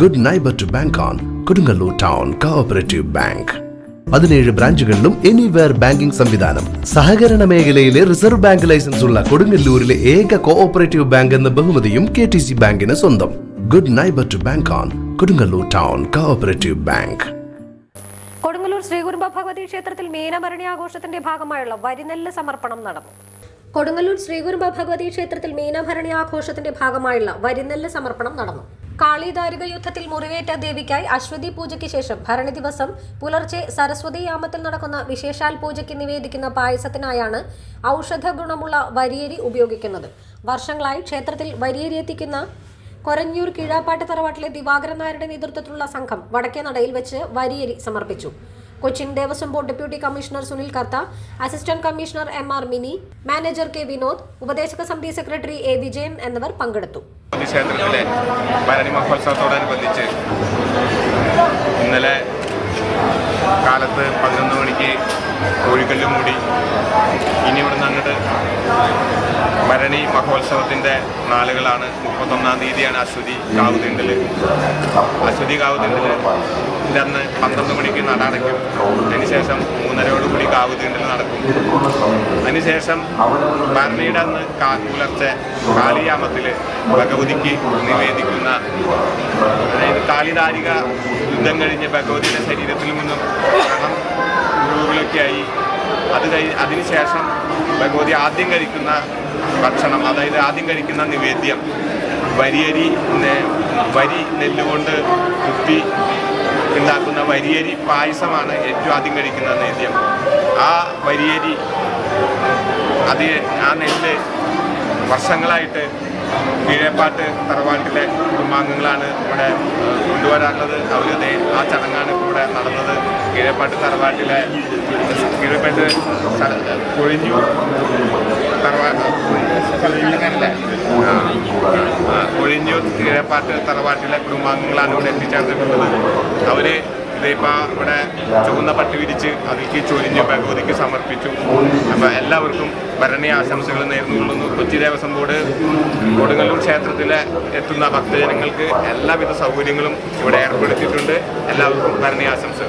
Good neighbour to bank on Kodungallur town cooperative bank പതിനേഴ് ബ്രാഞ്ചുകളിലും anywhere banking സംവിധാനം. സഹകരണ മേഖലയിലെ റിസർവ് ബാങ്ക് ലൈസൻസ് ഉള്ള കൊടുങ്ങല്ലൂരിലെ ഏക കോഓപ്പറേറ്റീവ് ബാങ്ക് എന്ന ബഹുമതിയും കെ ടി സി ബാങ്കിന് സ്വന്തം. Good neighbour to bank on Kodungallur town cooperative bank Kodungallur Sreekurumba Bhagavathi ക്ഷേത്രത്തിൽ മീനഭരണി ആഘോഷത്തിന്റെ ഭാഗമായുള്ള വരിനെല്ല് സമർപ്പണം നടന്നു. കൊടുങ്ങല്ലൂർ ശ്രീകുരുമ്പ ഭഗവതി ക്ഷേത്രത്തിൽ മീനഭരണി ആഘോഷത്തിന്റെ ഭാഗമായുള്ള വരിനെല്ല് സമർപ്പണം നടന്നു. കാളിദാരിക യുദ്ധത്തിൽ മുറിവേറ്റ ദേവിക്കായി അശ്വതി പൂജയ്ക്ക് ശേഷം ഭരണി ദിവസം പുലർച്ചെ സരസ്വതി യാമത്തിൽ നടക്കുന്ന വിശേഷാൽ പൂജയ്ക്ക് നിവേദിക്കുന്ന പായസത്തിനായാണ് ഔഷധ ഗുണമുള്ള വരിയേരി ഉപയോഗിക്കുന്നത്. വർഷങ്ങളായി ക്ഷേത്രത്തിൽ വരിയേരി എത്തിക്കുന്ന കൊരഞ്ഞൂർ കീഴാപ്പാട്ട് തറവാട്ടിലെ ദിവാകരൻ നായരുടെ നേതൃത്വത്തിലുള്ള സംഘം വടക്കേ നടയിൽ വെച്ച് വരിയേരി സമർപ്പിച്ചു. Cochin Devaswom board deputy commissioner Sunil Kartha assistant commissioner M R Mini manager K Vinod ഉപദേശക സമിതി സെക്രട്ടറി എ വിജയൻ എന്നിവർ പങ്കെടുത്തു. ക്ഷേത്രത്തിലെ ഇന്നലെ കാലത്ത് പതിനൊന്ന് മണിക്ക് കോഴിക്കല്ലും മൂടി ഇനി ഇവിടുന്ന് അങ്ങോട്ട് ഭരണി മഹോത്സവത്തിന്റെ നാളുകളാണ്. മുപ്പത്തൊന്നാം തീയതിയാണ് അശ്വതി കാവുതിണ്ടൽ. അശ്വതി കാവുതിണ്ടൽ അന്ന് പന്ത്രണ്ട് മണിക്ക് നട അടയ്ക്കും അതിനുശേഷം മൂന്നരയോടുകൂടി കാവ് തീണ്ടൽ നടക്കും. അതിനുശേഷം ഭരണിയുടെ അന്ന് കാ പുലർച്ചെ കാളിയാമത്തിൽ ഭഗവതിക്ക് നിവേദിക്കുന്ന അതായത് കാളിദാരിക യുദ്ധം കഴിഞ്ഞ് ഭഗവതിയുടെ ശരീരത്തിൽ നിന്നും പണം മുറിവുകളൊക്കെയായി അത് കഴി അതിനുശേഷം ഭഗവതി ആദ്യം കഴിക്കുന്ന ഭക്ഷണം അതായത് ആദ്യം കഴിക്കുന്ന നിവേദ്യം. വരിയരി വരി നെല്ലുകൊണ്ട് കുത്തി ഉണ്ടാക്കുന്ന വരിയരി പായസമാണ് ഏറ്റവും ആദ്യം കഴിക്കുന്ന നേദ്യം ആ വരിയരി അത് ആ നെല്ല് വർഷങ്ങളായിട്ട് കീഴേപ്പാട്ട് തറവാട്ടിലെ കുടുംബാംഗങ്ങളാണ് ഇവിടെ കൊണ്ടുവരാറുള്ളത്. അവർ ആ ചടങ്ങാണ് ഇവിടെ നടന്നത്. കീഴേപ്പാട്ട് തറവാട്ടിലെ കീഴേപ്പാട്ട് കൊഴിഞ്ഞു തറവാട്ട് അങ്ങനല്ലേ ആ. ആ, കൊഴിഞ്ഞൂർ കീഴേപ്പാട്ട് തറവാട്ടിലെ കുടുംബാംഗങ്ങളാണ് ഇവിടെ എത്തിച്ചേർന്നിട്ടുള്ളത്. അവർ ഇതിപ്പോൾ ഇവിടെ ചുവന്ന പട്ടി വിരിച്ച് അതിലേക്ക് ചൊരിഞ്ഞ് ഭഗവതിക്ക് സമർപ്പിച്ചു. അപ്പോൾ എല്ലാവർക്കും ഭരണി ആശംസകൾ നേർന്നുകൊള്ളുന്നു കൊച്ചി ദേവസ്വം ബോർഡ് കൊടുങ്ങല്ലൂർ ക്ഷേത്രത്തിലെ എത്തുന്ന ഭക്തജനങ്ങൾക്ക് എല്ലാവിധ സൗകര്യങ്ങളും ഇവിടെ ഏർപ്പെടുത്തിയിട്ടുണ്ട്. എല്ലാവർക്കും ഭരണി ആശംസ